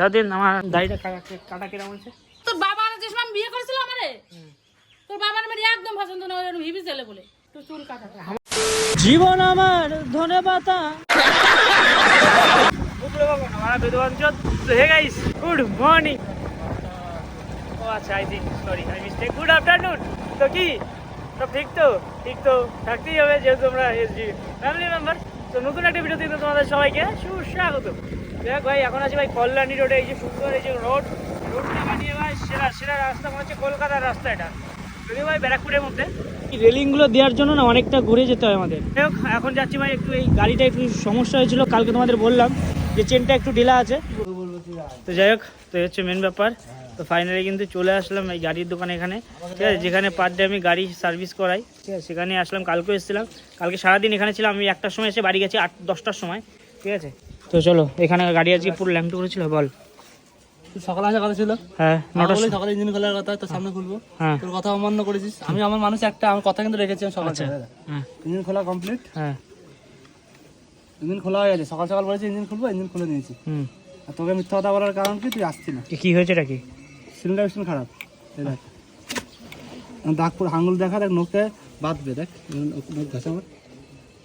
দাদি আমার দাড়িটা কাটা কীরকম হয়েছে? তোর বাবা যে সময় বিয়ে করেছিল আমারে তোর বাবার আমার একদম পছন্দ না ওরকম ভিবি চলে বলে। তুই চুল কাটা। জীবন আমার ধনে পাতা। গুড মর্নিং ও আচ্ছা I think sorry I mistake good afternoon তো কি? সব ঠিক তো? ঠিক তো? থাকতেই হবে যেহেতু আমরা এসজি ফ্যামিলি মেম্বার তো নতুন একটা ভিডিও দিতে তোমাদের সবাইকে সুস্বাগত দেখ ভাই এখন আছি ভাই কল্যাণী রোডে এই যে সুন্দর এই যে রোড রোডটা বানিয়ে ভাই সেরা সেরা রাস্তা মনে হচ্ছে কলকাতার রাস্তা এটা। যদিও ভাই ব্যারাকপুরের মধ্যে। রেলিংগুলো দেওয়ার জন্য না অনেকটা ঘুরে যেতে হয় আমাদের? যাই হোক, এখন যাচ্ছি ভাই একটু এই গাড়িটা একটু সমস্যা হয়েছিল কালকে তোমাদের বললাম যে চেনটা একটু ঢিলা আছে। তো যাই হোক তো হচ্ছে মেন ব্যাপার। তো ফাইনালি কিন্তু চলে আসলাম এই গাড়ির দোকানে এখানে। ঠিক আছে যেখানে পার ডে আমি গাড়ি সার্ভিস করাই। ঠিক আছে সেখানে আসলাম কালকেও এসেছিলাম। কালকে সারাদিন এখানে ছিলাম আমি একটার সময় এসে বাড়ি গেছি আট দশটার সময়। ঠিক আছে তো চলো এখানে গাড়ি আজকে পুরো ল্যাংটু করেছিল বল। সকালে আসা কথা ছিল? হ্যাঁ নটার সময়। সকালে ইঞ্জিন খোলার কথা তোর সামনে খুলবো। হ্যাঁ। তোর কথা অমান্য করেছিস। আমি আমার মানুষ একটা আমার কথা কিন্তু রেখেছি আমি আচ্ছা সকালে। হ্যাঁ। ইঞ্জিন খোলা কমপ্লিট হ্যাঁ। ইঞ্জিন খোলা হয়ে গেছে। সকাল সকাল বলেছি ইঞ্জিন খুলবো ইঞ্জিন খুলে নিয়েছি হুম। আর তোকে মিথ্যা কথা বলার কারণ কি? তুই আসছি না। কি হয়েছে এটা কি? সিলিন্ডার খারাপ। এই দেখ। দাগ দেখা দেখ নোকে বাঁধবে দেখ। নোক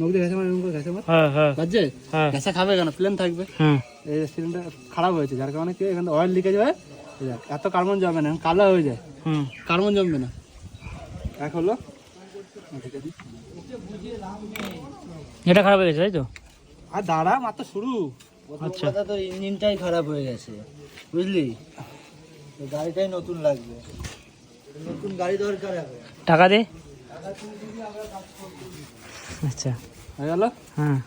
নোক দিয়ে ঘাসা মার এরকম করে ঘাসা মার। হ্যাঁ হ্যাঁ। হ্যাঁ। ঘাসা খাবে কেন? প্লেন থাকবে। হুম। এই সিলিন্ডার খারাপ হয়েছে যার কারণে কি এখানে অয়েল লিকেজ হয়? এত কার্বন জমে না কালো হয়ে যায়। হুম। কার্বন জমবে না। এক হলো। এটা খারাপ হয়ে গেছে তাই তো? আর দাঁড়া মাত্র শুরু। আচ্ছা। তোর ইঞ্জিনটাই খারাপ হয়ে গেছে বুঝলি? গাড়িটাই নতুন লাগবে। নতুন গাড়ি দরকার টাকা দে। আচ্ছা। হয়ে গেল? হ্যাঁ।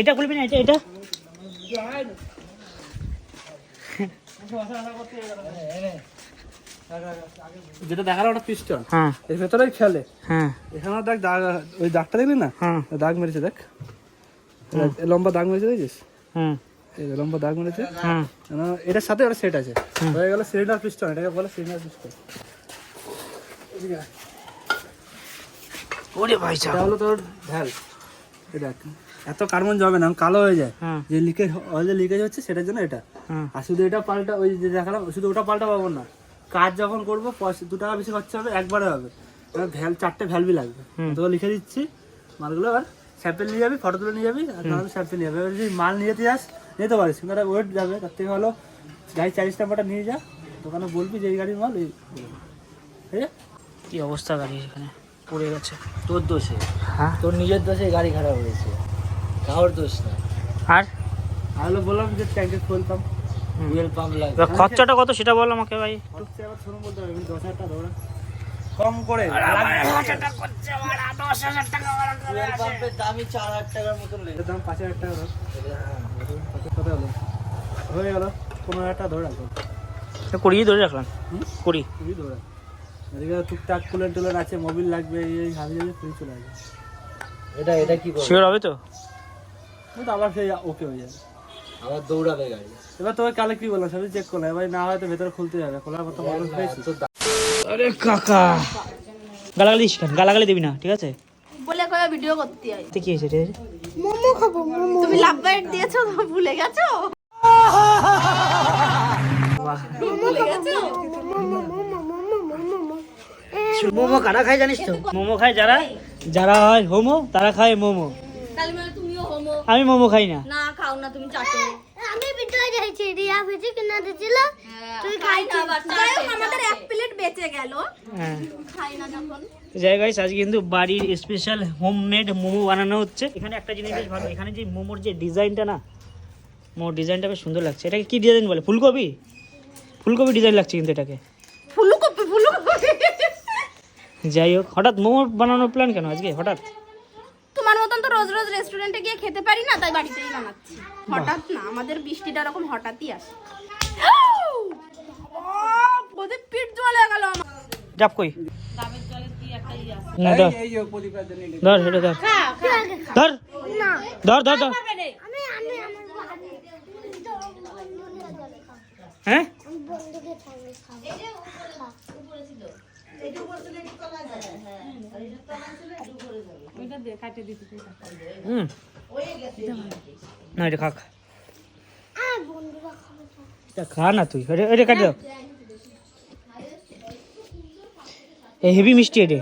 এটা খুলবি না এটা এটা? যেটা দেখাল ওটা পিস্টন হ্যাঁ। এর ভেতরেই খেলে। হ্যাঁ। এখানে দেখ দাগ ওই দাগটা দেখলি না? হ্যাঁ। দাগ মেরেছে দেখ। লম্বা দাগ মেরেছে দেখছিস হুম। এই লম্বা দাগ মেরেছে। কেন এটার সাথে ওটা সেট আছে। হয়ে গেল সিলিন্ডার পিস্টন এটাকে বলে সিলিন্ডার পিস্টন ওরে ভাই এটা হলো তোর এই দেখ এত কার্বন যাবে না কালো হয়ে যায়। হ্যাঁ। যে লিকেজ অয়েল লিকেজ হচ্ছে সেটার জন্য এটা। হ্যাঁ। আর শুধু এটা পাল্টা ওই যে দেখালাম শুধু ওটা পাল্টা পাবো না। কাজ যখন করব পয়সা দু টাকা বেশি খরচা হবে একবারে হবে। ভ্যাল চারটে ভ্যালভি লাগবে। তোকে লিখে দিচ্ছি মালগুলো আর স্যাম্পেল নিয়ে যাবি ফটো তুলে নিয়ে যাবি আর তাহলে স্যাম্পেল নিয়ে যাবি। যদি মাল নিয়ে যেতে যাস নিতে পারিস কিন্তু একটা ওয়েট যাবে তার থেকে ভালো গাড়ি চালিশ নাম্বারটা নিয়ে যা দোকানে বলবি যে এই গাড়ির মাল এই ঠিক আছে কি অবস্থা গাড়ি এখানে? পড়ে গেছে। তোর দোষে। হ্যাঁ? তোর নিজের দোষে গাড়ি খারাপ হয়েছে। কারোর দোষ না। আর? আর হলো বললাম যে ট্যাঙ্কের ফুল পাম্প ফুয়েল পাম্প লাগবে। এবার খরচাটা কত সেটা বল আমাকে ভাই। আবার শোনো বলতে হবে দশ হাজার টাকা ধরে। কম করে। ফুয়েল পাম্পের দামই চার হাজার টাকার মতন লেগে দাম পাঁচ হাজার টাকা হলো হয়ে। গেল। পনেরো হাজার টাকা ধরে রাখো। কুড়িই ধরে রাখলাম? কুড়ি। খুবই ধরে এদিকে টুকটাক কুলের টুলের আছে মোবিল লাগবে এই এই হাবি যাবে ফ্রি চলে আসবে। এটা এটা কি করবে? শিওর হবে তো? ও তো আবার সেই ওকে হয়ে যাবে। আবার দৌড়াবে গাড়ি। এবার তোকে কালে কি বললাম সবই চেক করলাম। এবার না হয়তো ভেতরে খুলতে যাবে খোলার মতো মানুষ পেয়েছি আরে কাকা গালাগালি কেন? গালাগালি দিবি না ঠিক আছে? বলে কয়ে ভিডিও করতে হয়। কি হয়েছে রে? তুমি লাভ বাইট দিয়েছ তো ভুলে গেছো? বাহ ভুলে গেছো মোমো কারা খায় জানিস তো? মোমো খায় যারা? যারা হয় হোমো তারা খায় মোমো। তাহলে মানে তুমিও হোমো। আমি মোমো খাই না। না খাও না তুমি চাটো আমি ভিডিও যাইছি রিয়া ভেজি কিনা দিছিল। তুই খাইছি। যাই হোক আমাদের এক প্লেট বেঁচে গেল। হ্যাঁ। খাই না যখন। যাই গাইস আজকে কিন্তু বাড়ির স্পেশাল হোমমেড মোমো বানানো হচ্ছে। এখানে একটা জিনিস বেশ ভালো এখানে যে মোমোর যে ডিজাইনটা না মোমোর ডিজাইনটা বেশ সুন্দর লাগছে। এটাকে কি ডিজাইন বলে? ফুলকপি? ফুলকপি ডিজাইন লাগছে কিন্তু এটাকে। যাই হোক হঠাৎ মোমো বানানোর প্ল্যান কেন আজকে হঠাৎ? তোমার মতন তো রোজ রোজ রেস্টুরেন্টে গিয়ে খেতে পারি না তাই বাড়িতেই বানাচ্ছি। হঠাৎ না আমাদের বৃষ্টিটা এরকম হঠাৎই আসে। ওদের পিঠ জলে গেল আমার। যাপ কই? না ধর। ধর সেটা ধর। ধর। হ্যাঁ? খাব হুম না এটা। এটা খা না তুই এটা এটা কাটি দাও। এই হেভি মিষ্টি এটা।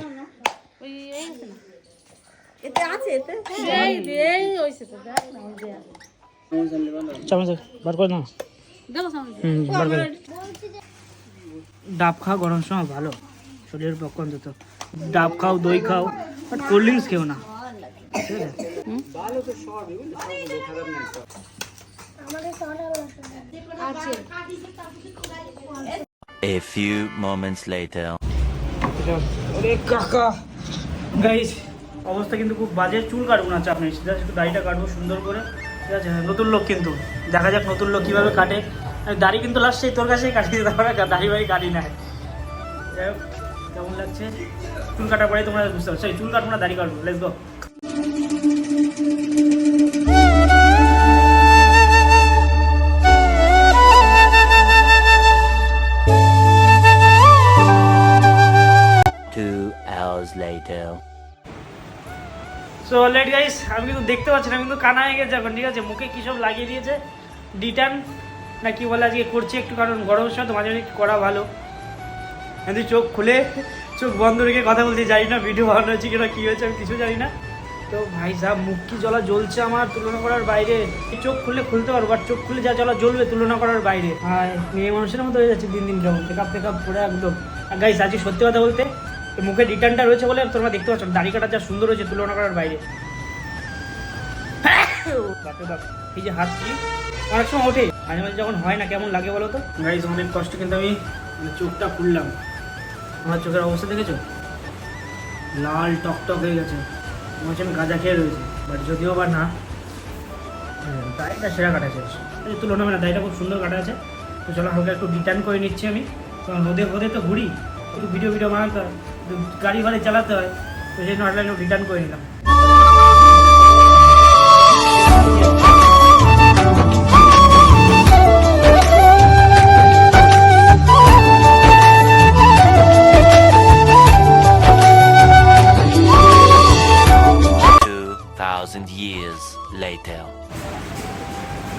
ডাব খা গরম সময় ভালো। শরীরের পক্ষে অন্তত। ডাব খাও দই খাও বাট কোল্ড ড্রিঙ্কস খেও না। ঠিক আছে A few moments later. ওরে কাকা গাইস অবস্থা কিন্তু খুব বাজে। চুল কাটবো না চাপ নেই। সিধা একটু দাড়িটা কাটবো সুন্দর করে। ঠিক আছে নতুন লোক কিন্তু। দেখা যাক নতুন লোক কীভাবে কাটে। দাড়ি কিন্তু লাস্ট সেই তোর কাছেই কাটিয়ে দিতে পারে দাড়ি বাড়ি কাটি না যাই হোক। কেমন লাগছে? চুল কাটার পরেই তোমরা বুঝতে পারছ। চুল কাটবো না দাড়ি কাটবো। Let's go. So already guys আমি কিন্তু দেখতে পাচ্ছি না আমি কিন্তু কানা হয়ে গেছে এখন ঠিক আছে? মুখে কী সব লাগিয়ে দিয়েছে? ডিটান না কি বলে আজকে করছে একটু কারণ গরমের সময় তো মাঝে মাঝে করা ভালো। কিন্তু চোখ খুলে, চোখ বন্ধ রেখে কথা বলতে জানি না ভিডিও বানানো হয়েছে কিনা, কী হয়েছে, আমি কিছু জানি না। তো ভাই সাহেব, মুখ কি জ্বলা জ্বলছে আমার তুলনা করার বাইরে? চোখ খুললে খুলতে পারব? আর চোখ খুলে যা জলা জ্বলবে তুলনা করার বাইরে? আর মেয়ে মানুষের মতো হয়ে যাচ্ছে দিন দিন কেমন? টেকআপ টেকআপ করে একদম। আর গাইস আজকে সত্যি কথা বলতে মুখে রিটার্নটা রয়েছে বলে তোমরা দেখতে পাচ্ছ দাড়ি কাটা যা সুন্দর হয়েছে তুলনা করার বাইরে। এই যে হাসছি অনেক সময় ওঠে, মাঝে মাঝে যখন হয় না, কেমন লাগে বলো তো? গাইস অনেক কষ্ট, কিন্তু আমি মানে চোখটা খুললাম। আমার চোখের অবস্থা দেখেছ? লাল টক টক হয়ে গেছে। মনে হচ্ছে আমি গাঁজা খেয়ে রয়েছি বাট যদিও বা না হ্যাঁ, দাড়িটা সেরা কাটা এই তুলনা মানে দাড়িটা খুব সুন্দর কাটা আছে। তো চলো হালকা একটু রিটার্ন করে নিচ্ছি আমি। কারণ রোদে হোদে তো ঘুরি একটু ভিডিও ভিডিও বানাতে হয় গাড়ি ভাড়ি চালাতে হয় তো সেই জন্য রিটার্ন করে নিলাম।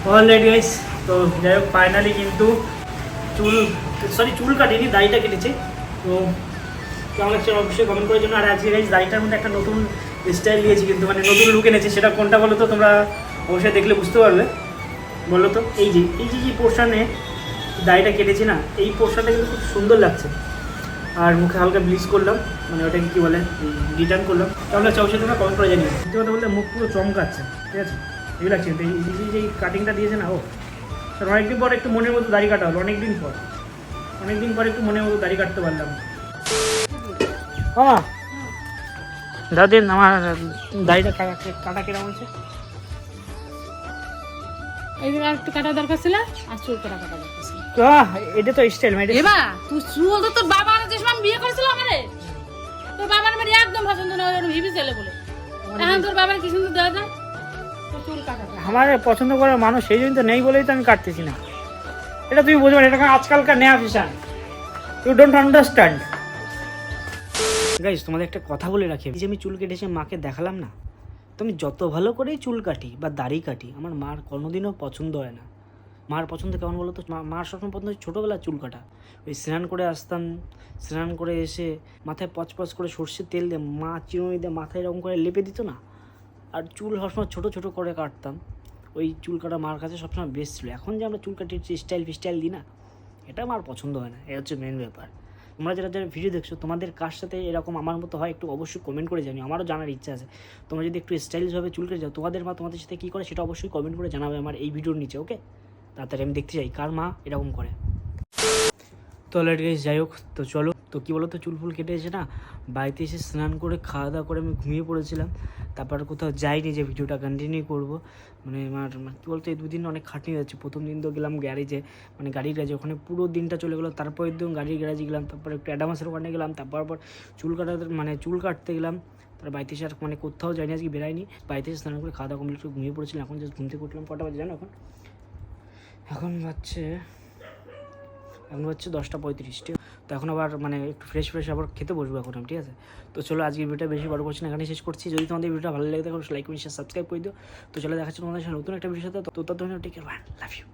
অলরেডি গাইস তো যাই হোক ফাইনালি কিন্তু চুল সরি চুল কাটিনি, দাড়িটা কেটেছে। তো কেমন লাগছে অবশ্যই কমেন্ট করার জন্য। আর আজকে গাইস দাড়িটার মধ্যে একটা নতুন স্টাইল নিয়েছি কিন্তু মানে নতুন লুক এনেছি। সেটা কোনটা বলো তো? তোমরা অবশ্যই দেখলে বুঝতে পারবে। বলো তো? এই যে এই যে যে পোর্শনে দাড়িটা কেটেছি না, এই পোর্শনটা কিন্তু খুব সুন্দর লাগছে। আর মুখে হালকা ব্লিচ করলাম মানে ওটাকে কী বলে? রিটার্ন করলাম। তাহলে অবশ্যই তোমরা কমেন্ট করে জানিও। সত্যি কথা বলতে, মুখ পুরো চমকাচ্ছে, ঠিক আছে? এই লাগছে তো এই যে- যে কাটিংটা দিয়েছে না ও। স্যার অনেকদিন পর একটু মনের মতো দাড়ি কাটা হলো অনেকদিন পর। অনেকদিন পর একটু মনের মতো দাড়ি কাটতে পারলাম। দাদিন আমার দাড়িটা কাটা কাটা কীরকম হচ্ছে এই যে আর একটু কাটা দরকার ছিল আর চুল কাটা কাটা দরকার ছিল। তো এটা তো স্টাইল মানে তুই চুল তো তোর বাবা যে সময় বিয়ে করেছিল আমারে। তোর বাবার আমার একদম পছন্দ না ছেলে বলে। এখন তোর বাবার কি সুন্দর দেওয়া যায়? তোর চুল কাটা আমার পছন্দ করার মানুষ সেই জন্য তো নেই বলেই তো আমি কাটতেছি না। এটা তুমি বুঝবে না, এটা আজকালকার নেয়া fashion you don't understand guys তোমাদের একটা কথা বলে রাখি। যে আমি চুল কেটেছে মাকে দেখালাম না, তো আমি যত ভালো করেই চুল কাটি বা দাড়ি কাটি, আমার মার কোনোদিনও পছন্দ হয় না। মার পছন্দ কেমন বলো তো? মার সবসময় পছন্দ হচ্ছে ছোটোবেলায় চুল কাটা। ওই স্নান করে আসতাম, স্নান করে এসে মাথায় পচপচ করে সর্ষের তেল দিয়ে মা চিরুনি দিয়ে মাথায় এরকম করে লেপে দিত না? আর চুল সবসময় ছোটো ছোটো করে কাটতাম। ওই চুল কাটা মার কাছে সবসময় বেস্ট ছিল। এখন যে আমরা চুল কাটির স্টাইল ফিস্টাইল দিই না, এটা আমার পছন্দ হয় না। এ হচ্ছে মেন ব্যাপার। তোমরা যারা যারা ভিডিও দেখছ, তোমাদের কার সাথে এরকম আমার মতো হয় একটু অবশ্যই কমেন্ট করে জানিও। আমারও জানার ইচ্ছা আছে। তোমরা যদি একটু স্টাইলিশভাবে চুল কেটে যাও, তোমাদের মা তোমাদের সাথে কী করে সেটা অবশ্যই কমেন্ট করে জানাবে আমার এই ভিডিওর নিচে ওকে তাড়াতাড়ি আমি দেখতে চাই কার মা এরকম করে। তো অলরেডি যাই হোক, তো চলো। তো কী বলো তো চুল ফুল কেটে না বাড়িতে এসে স্নান করে, খাওয়া দাওয়া করে আমি ঘুমিয়ে পড়েছিলাম। তারপর কোথাও যাইনি যে ভিডিওটা কন্টিনিউ করব। মানে আমার মানে কী বলতো, এই দুদিন অনেক খাটনি যাচ্ছে প্রথম দিন তো গেলাম গ্যারেজে মানে গাড়ির গ্যারেজে ওখানে পুরো দিনটা চলে গেলো। তারপরের দিন গাড়ির গ্যারেজে গেলাম। তারপর একটু অ্যাডামাসের ওখানে গেলাম। তারপর পর চুল কাটাতে মানে চুল কাটতে গেলাম। তারপর বাড়িতে এসে আর মানে কোথাও যাইনি, আজকে বেরাইনি। বাড়িতে এসে স্নান করে, খাওয়া দাওয়া কমপ্লিট করে ঘুমিয়ে পড়েছিলাম। এখন জাস্ট ঘুম থেকে উঠলাম। কটা বাজে জানো এখন? এখন বাজছে এখন হচ্ছে দশটা পঁয়ত্রিশ ঠিক তো এখন আবার মানে একটু ফ্রেশ ফ্রেশ আবার খেতে বসবো এখন আমি, ঠিক আছে? তো চলো আজকের ভিডিওটা বেশি বড় করছি না এখানে শেষ করছি। যদি তোমাদের ভিডিওটা ভালো লাগে তখন লাইক কমেন্ট সাবস্ক্রাইব করে দিও। তো চলো দেখাচ্ছি তোমাদের সাথে নতুন একটা ভিডিওর সাথে। তো জন্য টেক লাভ ইউ